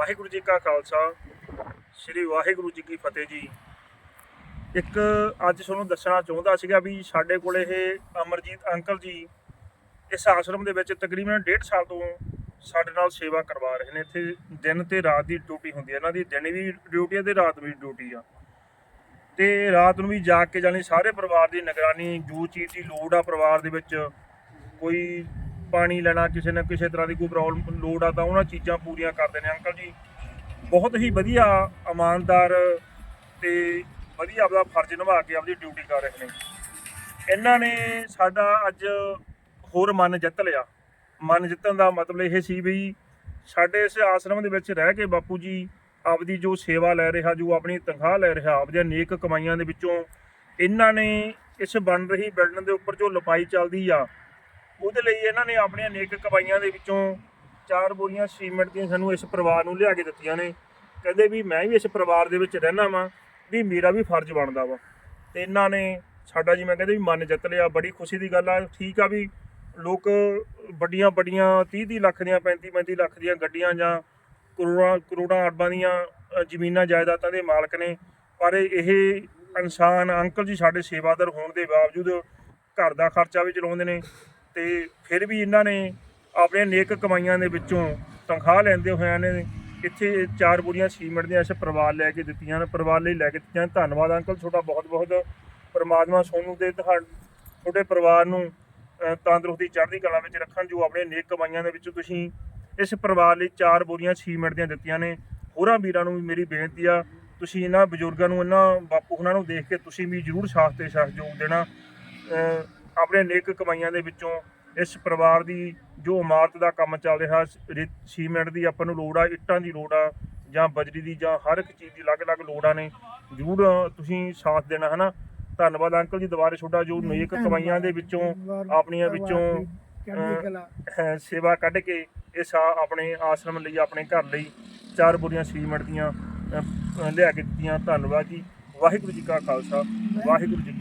ਵਾਹਿਗੁਰੂ ਜੀ ਕਾ ਖਾਲਸਾ, ਸ੍ਰੀ ਵਾਹਿਗੁਰੂ ਜੀ ਕੀ ਫਤਿਹ ਜੀ। ਇੱਕ ਅੱਜ ਤੁਹਾਨੂੰ ਦੱਸਣਾ ਚਾਹੁੰਦਾ ਸੀਗਾ ਵੀ ਸਾਡੇ ਕੋਲ ਇਹ ਅਮਰਜੀਤ ਅੰਕਲ ਜੀ ਇਸ ਆਸ਼ਰਮ ਦੇ ਵਿੱਚ ਤਕਰੀਬਨ 1.5 ਸਾਲ ਤੋਂ ਸਾਡੇ ਨਾਲ ਸੇਵਾ ਕਰਵਾ ਰਹੇ ਨੇ। ਇੱਥੇ ਦਿਨ ਤੇ ਰਾਤ ਦੀ ਡਿਊਟੀ ਹੁੰਦੀ ਹੈ ਇਹਨਾਂ ਦੀ ਦਿਨ ਵੀ ਡਿਊਟੀ ਹੈ ਤੇ ਰਾਤ ਵੀ ਡਿਊਟੀ ਆ। ਤੇ ਰਾਤ ਨੂੰ ਵੀ ਜਾਗ ਕੇ ਜਾਣੀ ਸਾਰੇ ਪਰਿਵਾਰ ਦੀ ਨਿਗਰਾਨੀ, ਜੋ ਚੀਜ਼ ਦੀ ਲੋੜ ਆ ਪਰਿਵਾਰ ਦੇ ਵਿੱਚ। ਕੋਈ ਪਾਣੀ ਲੈਣਾ, ਕਿਸੇ ਨਾ ਕਿਸੇ ਤਰ੍ਹਾਂ ਦੀ ਕੋਈ ਪ੍ਰੋਬਲਮ ਲੋੜ ਆ ਤਾਂ ਉਹਨਾਂ ਚੀਜ਼ਾਂ ਪੂਰੀਆਂ ਕਰਦੇ ਨੇ ਅੰਕਲ ਜੀ, ਬਹੁਤ ਹੀ ਵਧੀਆ ਇਮਾਨਦਾਰ ਤੇ ਵਧੀਆ ਆਪਦਾ ਫਰਜ਼ ਨਿਭਾ ਕੇ ਆਪਦੀ ਡਿਊਟੀ ਕਰ ਰਹੇ ਨੇ। ਇਹਨਾਂ ਨੇ ਸਾਡਾ ਅੱਜ ਹੋਰ ਮਨ ਜਿੱਤ ਲਿਆ। ਮਨ ਜਿੱਤਣ ਦਾ ਮਤਲਬ ਇਹ ਸੀ ਵੀ ਸਾਡੇ ਇਸ ਆਸ਼ਰਮ ਦੇ ਵਿੱਚ ਰਹਿ ਕੇ ਬਾਪੂ ਜੀ ਆਪਦੀ ਜੋ ਸੇਵਾ ਲੈ ਰਿਹਾ, ਜੋ ਆਪਣੀ ਤਨਖਾਹ ਲੈ ਰਿਹਾ, ਆਪਦੀਆਂ ਨੇਕ ਕਮਾਈਆਂ ਦੇ ਵਿੱਚੋਂ ਇਹਨਾਂ ਨੇ ਇਸ ਬਣ ਰਹੀ ਬਿਲਡਿੰਗ ਦੇ ਉੱਪਰ ਜੋ ਲਪਾਈ ਚੱਲਦੀ ਆ ਉਹਦੇ ਲਈ ਇਹਨਾਂ ਨੇ ਆਪਣੀਆਂ ਨੇਕ ਕਮਾਈਆਂ ਦੇ ਵਿੱਚੋਂ ਚਾਰ ਬੋਰੀਆਂ ਸੀਮੈਂਟ ਦੀਆਂ ਸਾਨੂੰ ਇਸ ਪਰਿਵਾਰ ਨੂੰ ਲਿਆ ਕੇ ਦਿੱਤੀਆਂ ਨੇ। ਕਹਿੰਦੇ ਵੀ ਮੈਂ ਵੀ ਇਸ ਪਰਿਵਾਰ ਦੇ ਵਿੱਚ ਰਹਿਣਾ ਵਾਂ ਵੀ ਮੇਰਾ ਵੀ ਫਰਜ਼ ਬਣਦਾ ਵਾ। ਤੇ ਇਹਨਾਂ ਨੇ ਸਾਡਾ ਜੀ ਮੈਂ ਕਹਿੰਦੇ ਵੀ ਮਨ ਜਿੱਤ ਲਿਆ, ਬੜੀ ਖੁਸ਼ੀ ਦੀ ਗੱਲ ਆ। ਠੀਕ ਆ ਵੀ ਲੋਕ ਵੱਡੀਆਂ ਵੱਡੀਆਂ 30 30 ਲੱਖ ਦੀਆਂ 35 35 ਲੱਖ ਦੀਆਂ ਗੱਡੀਆਂ ਜਾਂ ਕਰੋੜਾਂ ਕਰੋੜਾਂ ਅਰਬਾਂ ਦੀਆਂ ਜ਼ਮੀਨਾਂ ਜਾਇਦਾਦਾਂ ਦੇ ਮਾਲਕ ਨੇ। ਪਰ ਇਹ ਇਨਸਾਨ, ਅੰਕਲ ਜੀ ਸਾਡੇ ਸੇਵਾਦਾਰ ਹੋਣ ਦੇ ਬਾਵਜੂਦ ਘਰ ਦਾ ਖਰਚਾ ਵੀ ਚਲਾਉਂਦੇ ਨੇ। ਤੇ ਫਿਰ ਵੀ ਇਹਨਾਂ ਨੇ ਆਪਣੇ ਨੇਕ ਕਮਾਈਆਂ ਦੇ ਵਿੱਚੋਂ ਤਨਖਾਹ ਲੈਂਦੇ ਹੋਏ ਨੇ ਇੱਥੇ ਚਾਰ ਬੁੜੀਆਂ ਸੀਮੈਂਟ ਦੀਆਂ ਇਸ ਪਰਿਵਾਰ ਲੈ ਕੇ ਦਿੱਤੀਆਂ ਨੇ ਪਰਿਵਾਰ ਲਈ ਲੈ ਕੇ ਦਿੱਤੀਆਂ ਧੰਨਵਾਦ ਅੰਕਲ, ਤੁਹਾਡਾ ਬਹੁਤ ਬਹੁਤ ਪਰਮਾਤਮਾ ਸੋਨੂੰ ਦੇ ਤੁਹਾ- ਤੁਹਾਡੇ ਪਰਿਵਾਰ ਨੂੰ ਤੰਦਰੁਸਤੀ ਚੜ੍ਹਦੀ ਕਲਾ ਵਿੱਚ ਰੱਖਣ ਜੋ ਆਪਣੇ ਨੇਕ ਕਮਾਈਆਂ ਦੇ ਵਿੱਚ ਤੁਸੀਂ ਇਸ ਪਰਿਵਾਰ ਲਈ ਚਾਰ ਬੋਰੀਆਂ ਸੀਮੈਂਟ ਦੀਆਂ ਦਿੱਤੀਆਂ ਨੇ। ਹੋਰਾਂ ਵੀਰਾਂ ਨੂੰ ਵੀ ਮੇਰੀ ਬੇਨਤੀ ਆ, ਤੁਸੀਂ ਇਹਨਾਂ ਬਜ਼ੁਰਗਾਂ ਨੂੰ, ਇਹਨਾਂ ਬਾਪੂ ਹੁਣਾਂ ਨੂੰ ਦੇਖ ਕੇ ਤੁਸੀਂ ਵੀ ਜ਼ਰੂਰ ਸਾਥ ਤੇ ਸਹਿਯੋਗ ਦੇਣਾ। ਆਪਣੇ ਨੇਕ ਕਮਾਈਆਂ ਦੇ ਵਿੱਚੋਂ ਇਸ ਪਰਿਵਾਰ ਦੀ ਜੋ ਇਮਾਰਤ ਦਾ ਕੰਮ ਚੱਲ ਰਿਹਾ ਸੀਮੈਂਟ ਦੀ ਆਪਾਂ ਨੂੰ ਲੋੜ ਆ ਇੱਟਾਂ ਦੀ ਲੋੜ ਆ ਜਾਂ ਬਜਰੀ ਦੀ ਜਾਂ ਹਰ ਇੱਕ ਚੀਜ਼ ਦੀ ਅਲੱਗ-ਅਲੱਗ ਲੋੜਾਂ ਨੇ ਜ਼ਰੂਰ ਤੁਸੀਂ ਸਾਥ ਦੇਣਾ ਹਨਾ? ਧੰਨਵਾਦ ਅੰਕਲ ਜੀ ਦੁਬਾਰੇ ਤੁਹਾਡਾ ਜੋ ਨੇਕ ਕਮਾਈਆਂ ਦੇ ਵਿੱਚੋਂ ਆਪਣੀਆਂ ਵਿੱਚੋਂ ਸੇਵਾ ਕੱਢ ਕੇ ਇਸ ਆਪਣੇ ਆਸ਼ਰਮ ਲਈ ਆਪਣੇ ਘਰ ਲਈ ਚਾਰ ਬੁਰੀਆਂ ਸੀਮੈਂਟ ਦੀਆਂ ਲਿਆ ਕੇ ਦਿੱਤੀਆਂ। ਧੰਨਵਾਦ ਜੀ। ਵਾਹਿਗੁਰੂ ਜੀ ਕਾ ਖਾਲਸਾ ਵਾਹਿਗੁਰੂ ਜੀ